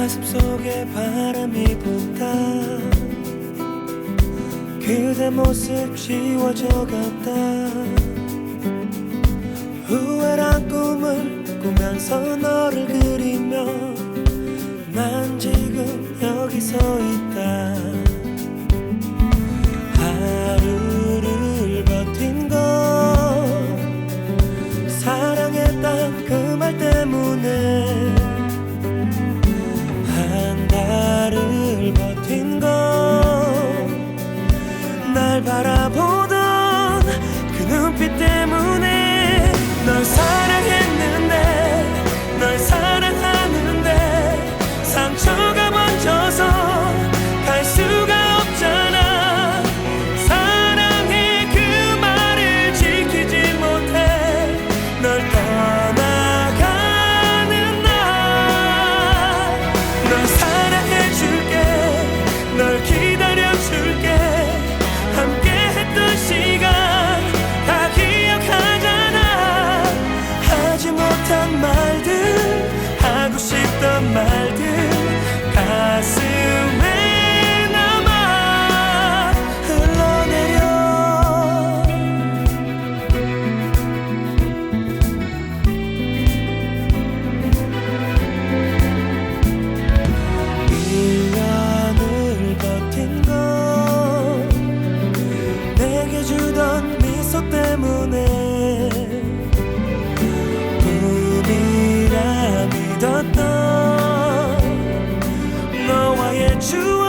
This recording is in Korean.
가슴 속에 바람이 분다. 그대 모습 지워져 갔다. 후회란 꿈을 꾸면서 너를 그리며 싶던 말들 하고 싶던 말들 가슴에 남아 흘러내려. 1년을 버틴 건 내게 주던 미소 때문에. true